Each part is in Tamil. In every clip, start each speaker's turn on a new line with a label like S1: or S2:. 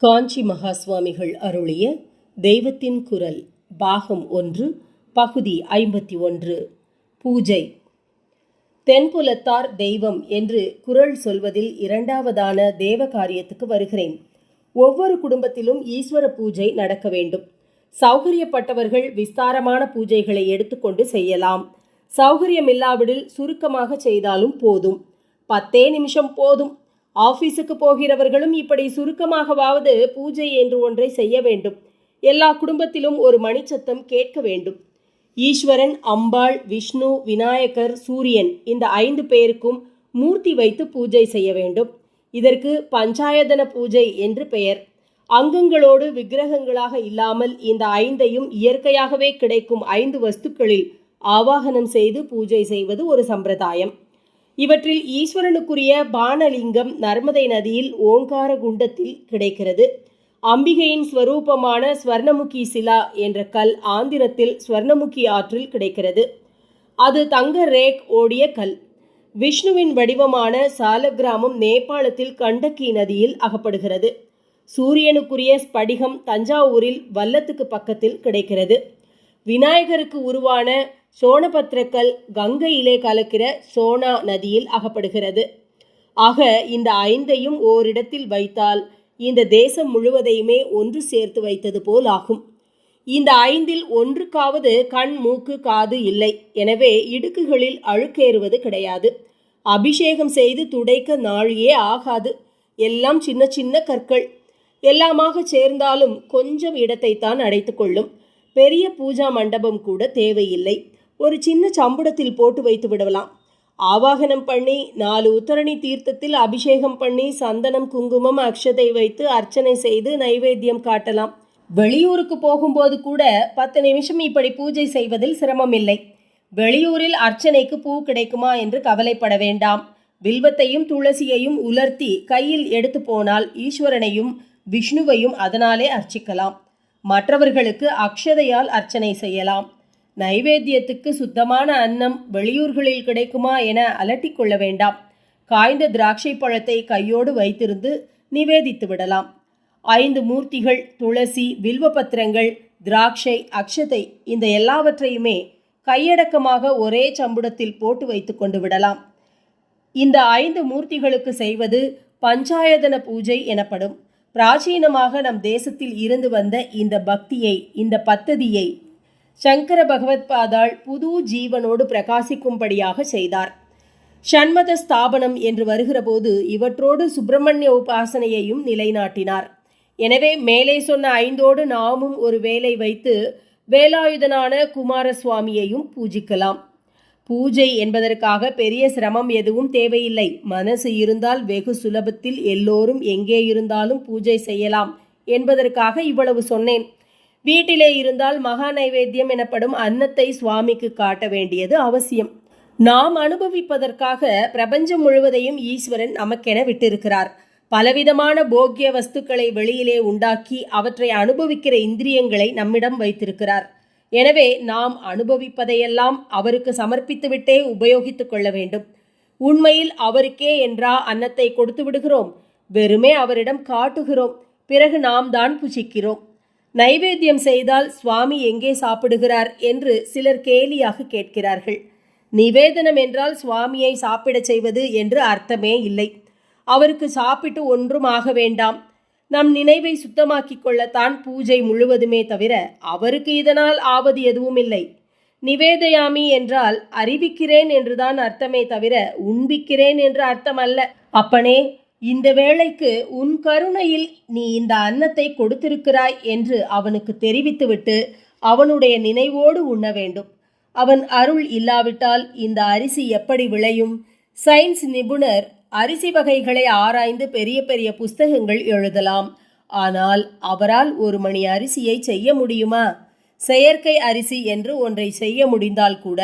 S1: காஞ்சி மகா சுவாமிகள் அருளிய தெய்வத்தின் குரல் பாகம் ஒன்று பகுதி ஐம்பத்தி ஒன்று. பூஜை. தென்புலத்தார் தெய்வம் என்று குரல் சொல்வதில் இரண்டாவதான தேவ காரியத்துக்கு வருகிறேன். ஒவ்வொரு குடும்பத்திலும் ஈஸ்வர பூஜை நடக்க வேண்டும். சௌகரியப்பட்டவர்கள் விஸ்தாரமான பூஜைகளை எடுத்துக்கொண்டு செய்யலாம். சௌகரியமில்லாவிடில் சுருக்கமாக செய்தாலும் போதும். பத்தே நிமிஷம் போதும். ஆபீஸுக்கு போகிறவர்களும் இப்படி சுருக்கமாகவாவது பூஜை என்று ஒன்றை செய்ய வேண்டும். எல்லா குடும்பத்திலும் ஒரு மணிச்சத்தம் கேட்க வேண்டும். ஈஸ்வரன் அம்பாள் விஷ்ணு விநாயகர் சூரியன் இந்த ஐந்து பேருக்கும் மூர்த்தி வைத்து பூஜை செய்ய வேண்டும். இதற்கு பஞ்சாயதன பூஜை என்று பெயர். அங்கங்களோடு விக்கிரகங்களாக இல்லாமல் இந்த ஐந்தையும் இயற்கையாகவே கிடைக்கும் ஐந்து வஸ்துக்களில் ஆவாகனம் செய்து பூஜை செய்வது ஒரு சம்பிரதாயம். இவற்றில் ஈஸ்வரனுக்குரிய பானலிங்கம் நர்மதை நதியில் ஓங்கார குண்டத்தில் கிடைக்கிறது. அம்பிகையின் ஸ்வரூபமான ஸ்வர்ணமுகி சிலா என்ற கல் ஆந்திரத்தில் ஸ்வர்ணமுகி ஆற்றில் கிடைக்கிறது. அது தங்க ரேக் ஓடிய கல். விஷ்ணுவின் வடிவமான சாலக்கிராமம் நேபாளத்தில் கண்டக்கி நதியில் அகப்படுகிறது. சூரியனுக்குரிய ஸ்படிகம் தஞ்சாவூரில் வல்லத்துக்கு பக்கத்தில் கிடைக்கிறது. விநாயகருக்கு உருவான சோனபத்திரக்கல் கங்கையிலே கலக்கிற சோனா நதியில் அகப்படுகிறது. ஆக இந்த ஐந்தையும் ஓரிடத்தில் வைத்தால் இந்த தேசம் முழுவதையுமே ஒன்று சேர்த்து வைத்தது போல் ஆகும். இந்த ஐந்தில் ஒன்றுக்காவது கண் மூக்கு காது இல்லை. எனவே இடுக்குகளில் அழுக்கேறுவது கிடையாது. அபிஷேகம் செய்து துடைக்க நாழியே ஆகாது. எல்லாம் சின்ன சின்ன கற்கள். எல்லாமாக சேர்ந்தாலும் கொஞ்சம் இடத்தைத்தான் அடைத்துக் கொள்ளும். பெரிய பூஜா மண்டபம் கூட தேவையில்லை. ஒரு சின்ன சம்புடத்தில் போட்டு வைத்து விடலாம். ஆவாகனம் பண்ணி நாலு உத்தரணி தீர்த்தத்தில் அபிஷேகம் பண்ணி சந்தனம் குங்குமம் அக்ஷதை வைத்து அர்ச்சனை செய்து நைவேத்தியம் காட்டலாம். வெளியூருக்கு போகும்போது கூட பத்து நிமிஷம் இப்படி பூஜை செய்வதில் சிரமம் இல்லை வெளியூரில் அர்ச்சனைக்கு பூ கிடைக்குமா என்று கவலைப்பட வேண்டாம். வில்வத்தையும் துளசியையும் உலர்த்தி கையில் எடுத்து போனால் ஈஸ்வரனையும் விஷ்ணுவையும் அதனாலே அர்ச்சிக்கலாம். மற்றவர்களுக்கு அக்ஷதையால் அர்ச்சனை செய்யலாம். நைவேத்தியத்துக்கு சுத்தமான அன்னம் வெளியூர்களில் கிடைக்குமா என அலட்டிக் கொள்ள வேண்டாம். காய்ந்த திராட்சை பழத்தை கையோடு வைத்திருந்து நிவேதித்து விடலாம். ஐந்து மூர்த்திகள் துளசி வில்வபத்திரங்கள் திராட்சை அக்ஷதை இந்த எல்லாவற்றையுமே கையடக்கமாக ஒரே சம்புடத்தில் போட்டு வைத்து கொண்டு விடலாம். இந்த ஐந்து மூர்த்திகளுக்கு செய்வது பஞ்சாயதன பூஜை எனப்படும். பிராச்சீனமாக நம் தேசத்தில் இருந்து வந்த இந்த பக்தியை இந்த பத்ததியை சங்கர பகவத்பாதாள் புது ஜீவனோடு பிரகாசிக்கும்படியாக செய்தார். ஷண்மத ஸ்தாபனம் என்று வருகிறபோது இவற்றோடு சுப்பிரமணிய உபாசனையையும் நிலைநாட்டினார். எனவே மேலே சொன்ன ஐந்தோடு நாமும் ஒரு வேலை வைத்து வேலாயுதனான குமாரசுவாமியையும் பூஜிக்கலாம். பூஜை என்பதற்காக பெரிய சிரமம் எதுவும் தேவையில்லை. மனசு இருந்தால் வெகு சுலபத்தில் எல்லோரும் எங்கே இருந்தாலும் பூஜை செய்யலாம் என்பதற்காக இவ்வளவு சொன்னேன். வீட்டிலே இருந்தால் மகா நைவேத்தியம் எனப்படும் அன்னத்தை சுவாமிக்கு காட்ட வேண்டியது அவசியம். நாம் அனுபவிப்பதற்காக பிரபஞ்சம் முழுவதையும் ஈஸ்வரன் நமக்கென விட்டிருக்கிறார். பலவிதமான போக்கிய வஸ்துக்களை வெளியிலே உண்டாக்கி அவற்றை அனுபவிக்கிற இந்திரியங்களை நம்மிடம் வைத்திருக்கிறார். எனவே நாம் அனுபவிப்பதையெல்லாம் அவருக்கு சமர்ப்பித்துவிட்டே உபயோகித்துக் கொள்ள வேண்டும். உண்மையில் அவருக்கே என்றா அன்னத்தை கொடுத்து விடுகிறோம். வெறுமே அவரிடம் காட்டுகிறோம். பிறகு நாம் தான் புசிக்கிறோம் நைவேத்தியம் செய்தால் சுவாமி எங்கே சாப்பிடுகிறார் என்று சிலர் கேலியாக கேட்கிறார்கள். நிவேதனம் என்றால் சுவாமியை சாப்பிடச் செய்வது என்று அர்த்தமே இல்லை. அவருக்கு சாப்பிட்டு ஒன்றும் ஆக வேண்டாம். நம் நினைவை சுத்தமாக்கிக் கொள்ளத்தான் பூஜை முழுவதுமே தவிர அவருக்கு இதனால் ஆவது எதுவும் இல்லை நிவேதயாமி என்றால் அறிவிக்கிறேன் என்றுதான் அர்த்தமே தவிர உண்பிக்கிறேன் என்று அர்த்தம் அல்ல அப்பனே இந்த வேளைக்கு உன் கருணையில் நீ இந்த அன்னத்தை கொடுத்திருக்கிறாய் என்று அவனுக்கு தெரிவித்துவிட்டு அவனுடைய நினைவோடு உண்ண வேண்டும். அவன் அருள் இல்லாவிட்டால் இந்த அரிசி எப்படி விளையும்? சயின்ஸ் நிபுணர் அரிசி வகைகளை ஆராய்ந்து பெரிய பெரிய புஸ்தகங்கள் எழுதலாம். ஆனால் அவரால் ஒரு மணி அரிசியை செய்ய முடியுமா? செயற்கை அரிசி என்று ஒன்றை செய்ய முடிந்தால் கூட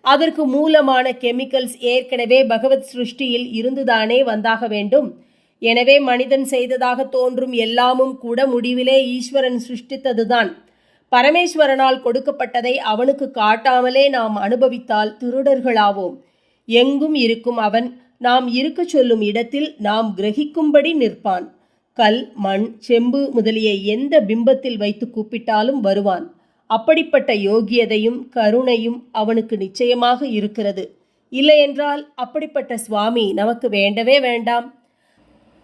S1: அதற்கு மூலமான கெமிக்கல்ஸ் ஏற்கனவே பகவத் சிருஷ்டியில் இருந்துதானே வந்தாக வேண்டும். எனவே மனிதன் செய்ததாக தோன்றும் எல்லாமும் கூட முடிவிலே ஈஸ்வரன் சிருஷ்டித்ததுதான். பரமேஸ்வரனால் கொடுக்கப்பட்டதை அவனுக்கு காட்டாமலே நாம் அனுபவித்தால் திருடர்களாவோம். எங்கும் இருக்கும் அவன் நாம் இருக்கச் சொல்லும் இடத்தில் நாம் கிரகிக்கும்படி நிற்பான். கல் மண் செம்பு முதலிய எந்த பிம்பத்தில் வைத்து கூப்பிட்டாலும் வருவான். அப்படிப்பட்ட யோகியதையும் கருணையும் அவனுக்கு நிச்சயமாக இருக்கிறது. இல்லையென்றால் அப்படிப்பட்ட சுவாமி நமக்கு வேண்டவே வேண்டாம்.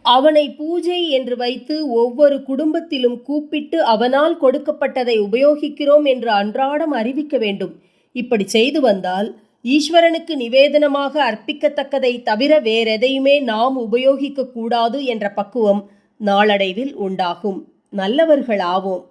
S1: அவனை பூஜை என்று வைத்து ஒவ்வொரு குடும்பத்திலும் கூப்பிட்டு அவனால் கொடுக்கப்பட்டதை உபயோகிக்கிறோம் என்று அன்றாடம் அறிவிக்க வேண்டும். இப்படி செய்து வந்தால் ஈஸ்வரனுக்கு நிவேதனமாக அர்ப்பிக்கத்தக்கதை தவிர வேறெதையுமே நாம் உபயோகிக்க கூடாது என்ற பக்குவம் நாளடைவில் உண்டாகும். நல்லவர்களாவோம்.